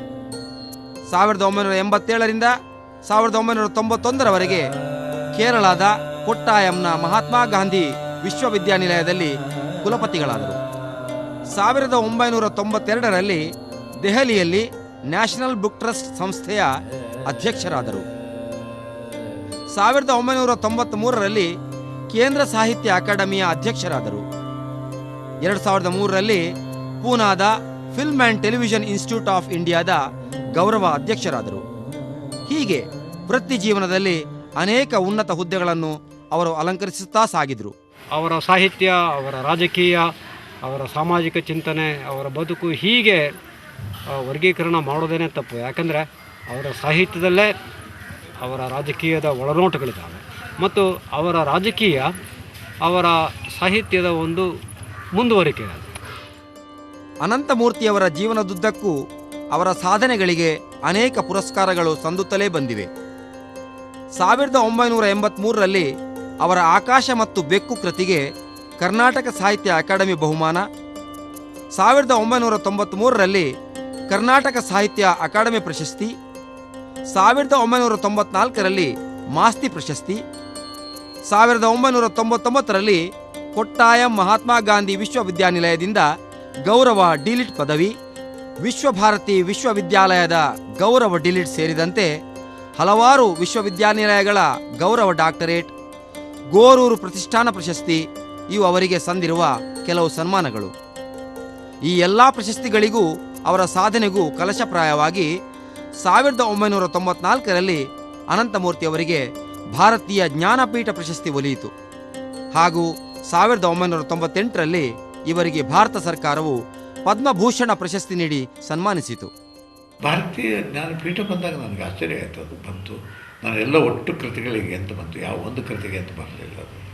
ಸಾವಿರದ ಒಂಬೈನೂರ ಎಂಬತ್ತೇಳರಿಂದ ಸಾವಿರದ ಒಂಬೈನೂರ ತೊಂಬತ್ತೊಂದರವರೆಗೆ ಕೇರಳದ ಕೊಟ್ಟಾಯಂನ ಮಹಾತ್ಮ ಗಾಂಧಿ ವಿಶ್ವವಿದ್ಯಾನಿಲಯದಲ್ಲಿ ಕುಲಪತಿಗಳಾದರು. ಸಾವಿರದ ಒಂಬೈನೂರ ತೊಂಬತ್ತೆರಡರಲ್ಲಿ ದೆಹಲಿಯಲ್ಲಿ ನ್ಯಾಷನಲ್ ಬುಕ್ ಟ್ರಸ್ಟ್ ಸಂಸ್ಥೆಯ ಅಧ್ಯಕ್ಷರಾದರು. ಸಾವಿರದ ಒಂಬೈನೂರ ತೊಂಬತ್ತ್ಮೂರರಲ್ಲಿ ಕೇಂದ್ರ ಸಾಹಿತ್ಯ ಅಕಾಡೆಮಿಯ ಅಧ್ಯಕ್ಷರಾದರು. ಎರಡು ಸಾವಿರದ ಮೂರರಲ್ಲಿ ಪೂನಾದ film and television institute of ಇಂಡಿಯಾದ ಗೌರವ ಅಧ್ಯಕ್ಷರಾದರು. ಹೀಗೆ ವೃತ್ತಿ ಜೀವನದಲ್ಲಿ ಅನೇಕ ಉನ್ನತ ಹುದ್ದೆಗಳನ್ನು ಅವರು ಅಲಂಕರಿಸುತ್ತಾ ಸಾಗಿದರು. ಅವರ ಸಾಹಿತ್ಯ, ಅವರ ರಾಜಕೀಯ, ಅವರ ಸಾಮಾಜಿಕ ಚಿಂತನೆ, ಅವರ ಬದುಕು ಹೀಗೆ ವರ್ಗೀಕರಣ ಮಾಡೋದೇನೆ ತಪ್ಪು. ಯಾಕಂದರೆ ಅವರ ಸಾಹಿತ್ಯದಲ್ಲೇ ಅವರ ರಾಜಕೀಯದ ಒಳನೋಟಗಳಿದ್ದಾವೆ. ಮತ್ತು ಅವರ ರಾಜಕೀಯ ಅವರ ಸಾಹಿತ್ಯದ ಒಂದು ಮುಂದುವರಿಕೆ ಅನಂತಮೂರ್ತಿಯವರ ಜೀವನದುದ್ದಕ್ಕೂ ಅವರ ಸಾಧನೆಗಳಿಗೆ ಅನೇಕ ಪುರಸ್ಕಾರಗಳು ಸಂದುತ್ತಲೇ ಬಂದಿವೆ. ಸಾವಿರದ ಒಂಬೈನೂರ ಎಂಬತ್ಮೂರರಲ್ಲಿ ಅವರ ಆಕಾಶ ಮತ್ತು ಬೆಕ್ಕು ಕೃತಿಗೆ ಕರ್ನಾಟಕ ಸಾಹಿತ್ಯ ಅಕಾಡೆಮಿ ಬಹುಮಾನ. ಸಾವಿರದ ಒಂಬೈನೂರ ತೊಂಬತ್ತ್ಮೂರರಲ್ಲಿ ಕರ್ನಾಟಕ ಸಾಹಿತ್ಯ ಅಕಾಡೆಮಿ ಪ್ರಶಸ್ತಿ. ಸಾವಿರದ ಒಂಬೈನೂರ ತೊಂಬತ್ನಾಲ್ಕರಲ್ಲಿ ಮಾಸ್ತಿ ಪ್ರಶಸ್ತಿ. ಸಾವಿರದ ಒಂಬೈನೂರ ತೊಂಬತ್ತೊಂಬತ್ತರಲ್ಲಿ ಕೊಟ್ಟಾಯಂ ಮಹಾತ್ಮ ಗಾಂಧಿ ವಿಶ್ವವಿದ್ಯಾನಿಲಯದಿಂದ ಗೌರವ ಡಿಲಿಟ್ ಪದವಿ, ವಿಶ್ವಭಾರತಿ ವಿಶ್ವವಿದ್ಯಾಲಯದ ಗೌರವ ಡಿಲಿಟ್ ಸೇರಿದಂತೆ ಹಲವಾರು ವಿಶ್ವವಿದ್ಯಾನಿಲಯಗಳ ಗೌರವ ಡಾಕ್ಟರೇಟ್, ಗೋರೂರು ಪ್ರತಿಷ್ಠಾನ ಪ್ರಶಸ್ತಿ ಇವು ಅವರಿಗೆ ಸಂದಿರುವ ಕೆಲವು ಸನ್ಮಾನಗಳು. ಈ ಎಲ್ಲ ಪ್ರಶಸ್ತಿಗಳಿಗೂ ಅವರ ಸಾಧನೆಗೂ ಕಲಶಪ್ರಾಯವಾಗಿ ಸಾವಿರದ ಒಂಬೈನೂರ ತೊಂಬತ್ನಾಲ್ಕರಲ್ಲಿ ಅನಂತಮೂರ್ತಿ ಅವರಿಗೆ ಭಾರತೀಯ ಜ್ಞಾನಪೀಠ ಪ್ರಶಸ್ತಿ ಒಲಿಯಿತು. ಹಾಗೂ ಸಾವಿರದ ಒಂಬೈನೂರ ತೊಂಬತ್ತೆಂಟರಲ್ಲಿ ಇವರಿಗೆ ಭಾರತ ಸರ್ಕಾರವು ಪದ್ಮಭೂಷಣ ಪ್ರಶಸ್ತಿ ನೀಡಿ ಸನ್ಮಾನಿಸಿತು. ಭಾರತೀಯ ಜ್ಞಾನಪೀಠ ಬಂದಾಗ ನನಗೆ ಆಶ್ಚರ್ಯ ಆಯಿತು. ಅದು ಬಂತು. ನಾನು ಎಲ್ಲ ಒಟ್ಟು ಕೃತಿಗಳಿಗೆ ಅಂತ ಬಂತು. ಯಾವ ಒಂದು ಕೃತಿಗೆ ಅಂತ ಬರಲಿಲ್ಲ ಅದು.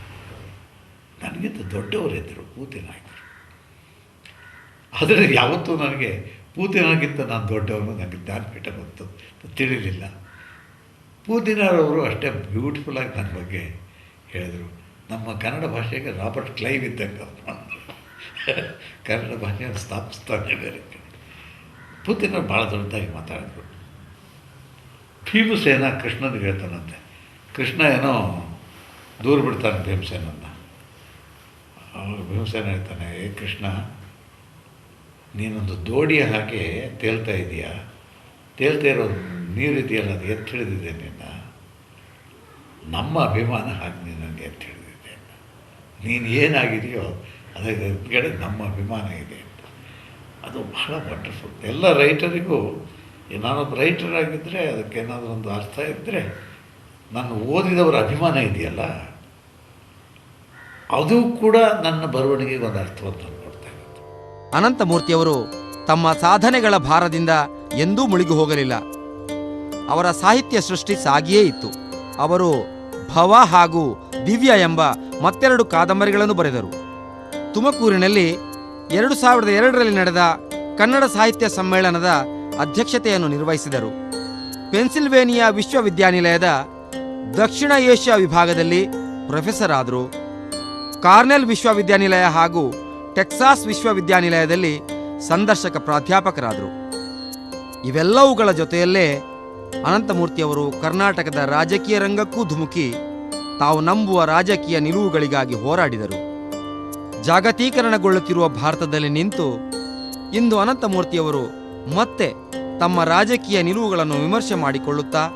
ನನಗಿಂತ ದೊಡ್ಡವರಿದ್ದರು, ಪೂತಿನಾಯಕರು. ಆದರೆ ಯಾವತ್ತೂ ನನಗೆ ಪೂತಿನಾಗಿಂತ ನಾನು ದೊಡ್ಡವನು, ನನಗೆ ಜ್ಞಾನಪೀಠ ಬಂತು ತಿಳಿಲಿಲ್ಲ. ಪೂತಿನವರು ಅಷ್ಟೇ ಬ್ಯೂಟಿಫುಲ್ಲಾಗಿ ನನ್ನ ಬಗ್ಗೆ ಹೇಳಿದರು. ನಮ್ಮ ಕನ್ನಡ ಭಾಷೆಗೆ ರಾಬರ್ಟ್ ಕ್ಲೈವ್ ಇದ್ದಂಗೆ. ಕನ್ನಡ ಭಾಷೆಯನ್ನು ಸ್ಥಾಪಿಸ್ತಾನೆ ಬೇರೆ ಪೂತಿನವ್ರು ಭಾಳ ದೊಡ್ಡದಾಗಿ ಮಾತಾಡಿದ್ರು. ಭೀಮಸೇನ ಕೃಷ್ಣನಿಗೆ ಹೇಳ್ತಾನಂತೆ. ಕೃಷ್ಣ ಏನೋ ದೂರ ಬಿಡ್ತಾನೆ ಭೀಮಸೇನನ್ನು. ಭೀಮಸೇನ ಹೇಳ್ತಾನೆ, ಏ ಕೃಷ್ಣ, ನೀನೊಂದು ದೋಡಿಯ ಹಾಗೆ ತೇಲ್ತಾ ಇದೀಯಾ? ತೇಲ್ತಾ ಇರೋ ನೀರು ಇದೆಯಲ್ಲ, ಅದು ಎತ್ತು ಹಿಡಿದಿದೆ ನಿನ್ನ. ನಮ್ಮ ಅಭಿಮಾನ ಹಾಗೆ ನೀನು ನನಗೆ ಎತ್ತು ಹಿಡಿದಿದೆ. ನೀನು ಏನಾಗಿದೆಯೋ ಅದರ ಕಡೆ ನಮ್ಮ ಅಭಿಮಾನ ಇದೆ ಅಂತ. ಅದು ಬಹಳ ವಂಡರ್ಫುಲ್ ಎಲ್ಲ ರೈಟರಿಗೂ ನಾನೊಬ್ಬ ರೈಟರ್ ಆಗಿದ್ದರೆ ಅದಕ್ಕೆ ಏನಾದರೂ ಒಂದು ಅರ್ಥ ಇದ್ದರೆ ನಾನು ಓದಿದವರ ಅಭಿಮಾನ ಇದೆಯಲ್ಲ, ಅದು ಕೂಡ ನನ್ನ ಬರವಣಿಗೆಗೆ ಒಂದು ಅರ್ಥವನ್ನು ಇರುತ್ತೆ ಅನಂತಮೂರ್ತಿಯವರು ತಮ್ಮ ಸಾಧನೆಗಳ ಭಾರದಿಂದ ಎಂದೂ ಮುಳುಗಿ ಹೋಗಲಿಲ್ಲ. ಅವರ ಸಾಹಿತ್ಯ ಸೃಷ್ಟಿ ಸಾಗಿಯೇ ಇತ್ತು. ಅವರು ಭವ ಹಾಗೂ ದಿವ್ಯ ಎಂಬ ಮತ್ತೆರಡು ಕಾದಂಬರಿಗಳನ್ನು ಬರೆದರು. ತುಮಕೂರಿನಲ್ಲಿ ಎರಡು ಸಾವಿರದ ಎರಡರಲ್ಲಿ ನಡೆದ ಕನ್ನಡ ಸಾಹಿತ್ಯ ಸಮ್ಮೇಳನದ ಅಧ್ಯಕ್ಷತೆಯನ್ನು ನಿರ್ವಹಿಸಿದರು. ಪೆನ್ಸಿಲ್ವೇನಿಯಾ ವಿಶ್ವವಿದ್ಯಾನಿಲಯದ ದಕ್ಷಿಣ ಏಷ್ಯಾ ವಿಭಾಗದಲ್ಲಿ ಪ್ರೊಫೆಸರ್ ಆದರು. ಕಾರ್ನೆಲ್ ವಿಶ್ವವಿದ್ಯಾನಿಲಯ ಹಾಗೂ ಟೆಕ್ಸಾಸ್ ವಿಶ್ವವಿದ್ಯಾನಿಲಯದಲ್ಲಿ ಸಂದರ್ಶಕ ಪ್ರಾಧ್ಯಾಪಕರಾದರು. ಇವೆಲ್ಲವುಗಳ ಜೊತೆಯಲ್ಲೇ ಅನಂತಮೂರ್ತಿಯವರು ಕರ್ನಾಟಕದ ರಾಜಕೀಯ ರಂಗಕ್ಕೂ ಧುಮುಕಿ, ತಾವು ನಂಬುವ ರಾಜಕೀಯ ನಿಲುವುಗಳಿಗಾಗಿ ಹೋರಾಡಿದರು. ಜಾಗತೀಕರಣಗೊಳ್ಳುತ್ತಿರುವ ಭಾರತದಲ್ಲಿ ನಿಂತು ಇಂದು ಅನಂತಮೂರ್ತಿಯವರು ಮತ್ತೆ ತಮ್ಮ ರಾಜಕೀಯ ನಿಲುವುಗಳನ್ನು ವಿಮರ್ಶೆ ಮಾಡಿಕೊಳ್ಳುತ್ತಾ,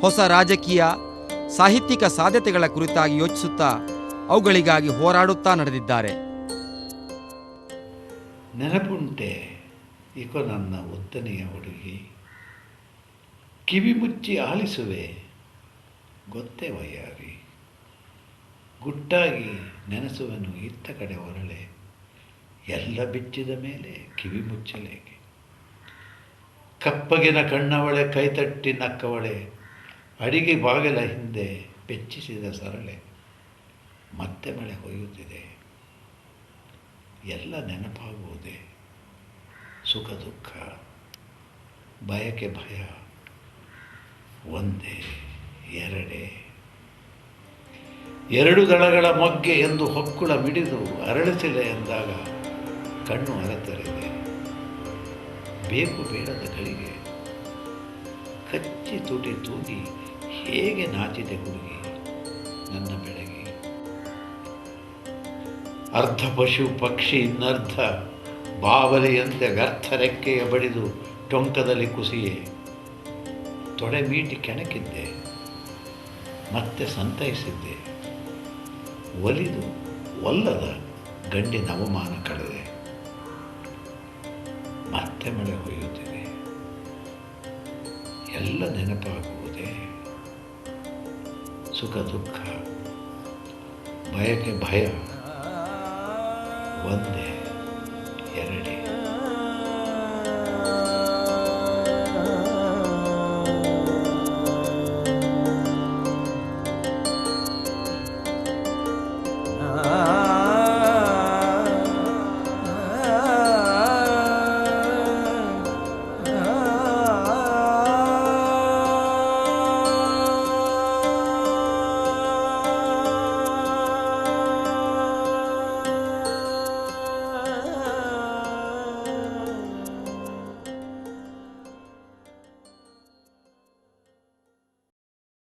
ಹೊಸ ರಾಜಕೀಯ, ಸಾಹಿತ್ಯಿಕ ಸಾಧ್ಯತೆಗಳ ಕುರಿತಾಗಿ ಯೋಚಿಸುತ್ತಾ, ಅವುಗಳಿಗಾಗಿ ಹೋರಾಡುತ್ತಾ ನಡೆದಿದ್ದಾರೆ. ನೆನಪುಂಟೆ ಇಕ ನನ್ನ ಒತ್ತನೆಯ ಹುಡುಗಿ. ಕಿವಿ ಆಲಿಸುವೆ ಗೊತ್ತೇ ವಯ್ಯಾರಿ. ಗುಟ್ಟಾಗಿ ನೆನೆಸುವನು ಇತ್ತ ಕಡೆ ಹೊರಳೆ ಎಲ್ಲ ಬಿಚ್ಚಿದ ಮೇಲೆ ಕಿವಿ ಮುಚ್ಚಲೇಕೆ? ಕಪ್ಪಗಿನ ಕಣ್ಣವಳೆ, ಕೈತಟ್ಟಿ ನಕ್ಕವಳೆ, ಅಡಿಗೆ ಬಾಗಿಲ ಹಿಂದೆ ಬೆಚ್ಚಿಸಿದ ಸರಳೆ, ಮತ್ತೆ ಮಳೆ ಹೊಯ್ಯುತ್ತಿದೆ. ಎಲ್ಲ ನೆನಪಾಗುವುದೇ? ಸುಖ, ದುಃಖ, ಬಯಕೆ, ಭಯ, ಒಂದೇ, ಎರಡೇ. ಎರಡು ದಳಗಳ ಮೊಗ್ಗೆ ಎಂದು ಹೊಕ್ಕುಳ ಮಿಡಿದು ಅರಳಿಸಿದೆ ಎಂದಾಗ ಕಣ್ಣು ಅರತರಿದೆ. ಬೇಕು ಬೇಡದ ಗಳಿಗೆ ಕಚ್ಚಿ ತುಟಿ ತೂಗಿ ಹೇಗೆ ನಾಚಿದೆ ಹುಡುಗಿ ನನ್ನ ಬೆಳಗಿ. ಅರ್ಧ ಪಶು ಪಕ್ಷಿ ಇನ್ನರ್ಧ ಬಾವಲಿಯಂತೆ ವ್ಯರ್ಥ ರೆಕ್ಕೆಯ ಬಡಿದು ಟೊಂಕದಲ್ಲಿ ಕುಸಿಯೇ. ತೊಡೆ ಮೀಟಿ ಕೆಣಕಿದ್ದೆ, ಮತ್ತೆ ಸಂತೈಸಿದ್ದೆ. ಒಲಿದು ಒಲ್ಲದ ಗಂಡಿನ ಅವಮಾನ ಕಳೆದೆ. ಮತ್ತೆ ಮಳೆ ಹೊಯ್ಯುತ್ತಿದೆ. ಎಲ್ಲ ನೆನಪಾಗುವುದೇ? ಸುಖ, ದುಃಖ ಭಯಕ್ಕೆ ಭಯ. ಒಂದೇ, ಎರಡೇ.